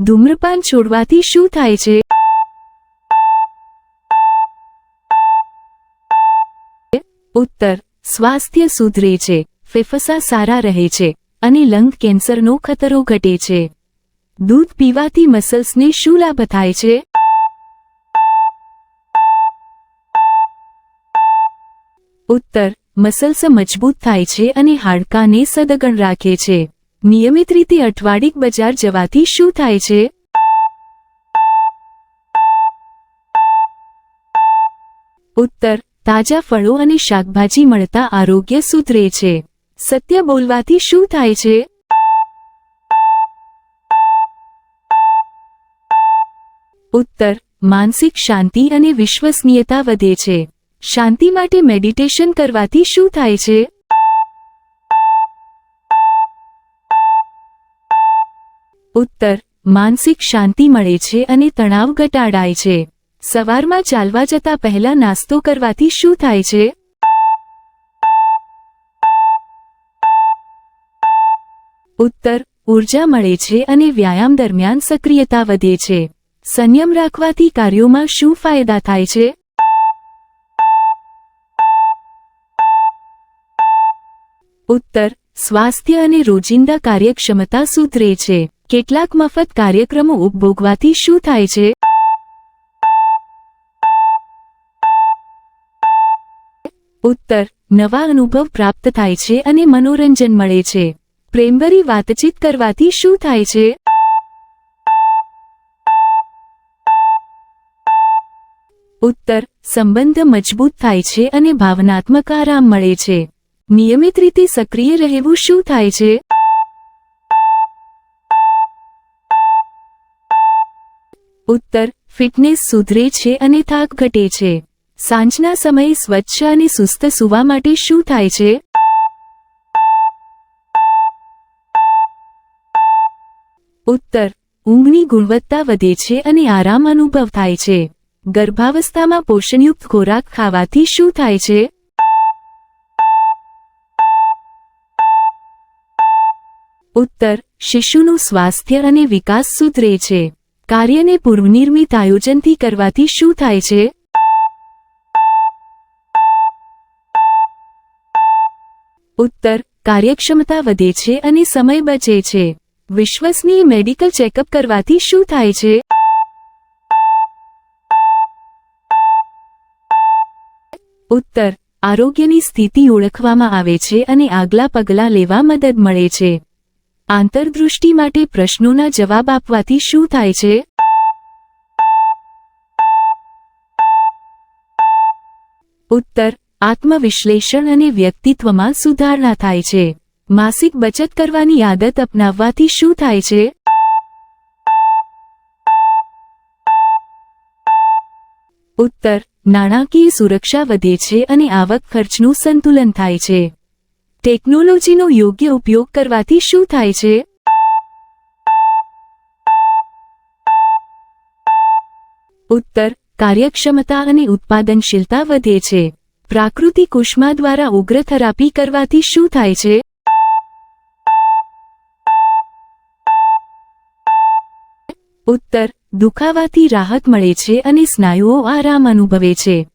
ધૂમ્રપાન છોડવાથી શું થાય છે? ઉત્તર, સ્વાસ્થ્ય સુધરે છે, ફેફસા સારા રહે છે અને લંગ કેન્સરનો ખતરો ઘટે છે. દૂધ પીવાથી મસલ્સને શું લાભ થાય છે? ઉત્તર, મસલ્સ મજબૂત થાય છે અને હાડકાને સદગણ રાખે છે. નિયમિત રીતે અઠવાડિક બજાર જવાથી શું થાય છે? ઉત્તર, તાજા ફળો અને શાકભાજી મળતા આરોગ્ય સુધરે છે. સત્ય બોલવાથી શું થાય છે? ઉત્તર, માનસિક શાંતિ અને વિશ્વસનીયતા વધે છે. શાંતિ માટે મેડિટેશન કરવાથી શું થાય છે? ઉત્તર, માનસિક શાંતિ મળે છે અને તણાવ ઘટાડાય છે. સવારમાં ચાલવા જતા પહેલા નાસ્તો કરવાથી શું થાય છે? ઉત્તર ઊર્જા મળે છે અને વ્યાયામ દરમિયાન સક્રિયતા વધે છે. સંયમ રાખવાથી કાર્યોમાં શું ફાયદા થાય છે? ઉત્તર, સ્વાસ્થ્ય અને રોજિંદા કાર્યક્ષમતા સુધરે છે. કેટલાક મફત કાર્યક્રમો ઉપભોગવાથી શું થાય છે? ઉત્તર, નવા અનુભવ પ્રાપ્ત થાય છે અને મનોરંજન મળે છે. પ્રેમભરી વાતચીત કરવાથી શું થાય છે? ઉત્તર, સંબંધ મજબૂત થાય છે અને ભાવનાત્મક આરામ મળે છે. નિયમિત રીતે સક્રિય રહેવું શું થાય છે? ઉત્તર, ફિટનેસ સુધરે છે અને થાક ઘટે છે. સાંજના સમયે સ્વચ્છ અને સુસ્ત સૂવા માટે શું થાય છે? ઉત્તર, ઊંઘની ગુણવત્તા વધે છે અને આરામ અનુભવ થાય છે. ગર્ભાવસ્થામાં પોષણયુક્ત ખોરાક ખાવાથી શું થાય છે? ઉત્તર, શિશુનું સ્વાસ્થ્ય અને વિકાસ સુધરે છે. કાર્યને પૂર્વનિર્મિત આયોજનથી કરવાથી શું થાય છે? ઉત્તર, કાર્યક્ષમતા વધે છે અને સમય બચે છે. વિશ્વસનીય મેડિકલ ચેકઅપ કરવાથી શું થાય છે? ઉત્તર, આરોગ્યની સ્થિતિ ઓળખવામાં આવે છે અને આગલા પગલાં લેવા મદદ મળે છે. આંતરદૃષ્ટિ માટે પ્રશ્નોના જવાબ આપવાથી શું થાય છે? ઉત્તર, આત્મવિશ્લેષણ અને વ્યક્તિત્વમાં સુધારણા થાય છે. માસિક બચત કરવાની આદત અપનાવવાથી શું થાય છે? ઉત્તર, નાણાકીય સુરક્ષા વધે છે અને આવક ખર્ચનું સંતુલન થાય છે. ટેકનોલોજીનો યોગ્ય ઉપયોગ કરવાથી શું થાય છે? ઉત્તર, કાર્યક્ષમતા અને ઉત્પાદનશીલતા વધે છે. પ્રાકૃતિક ઉષ્મા દ્વારા ઉગ્ર થેરાપી કરવાથી શું થાય છે? ઉત્તર, દુખાવાથી રાહત મળે છે અને સ્નાયુઓ આરામ અનુભવે છે.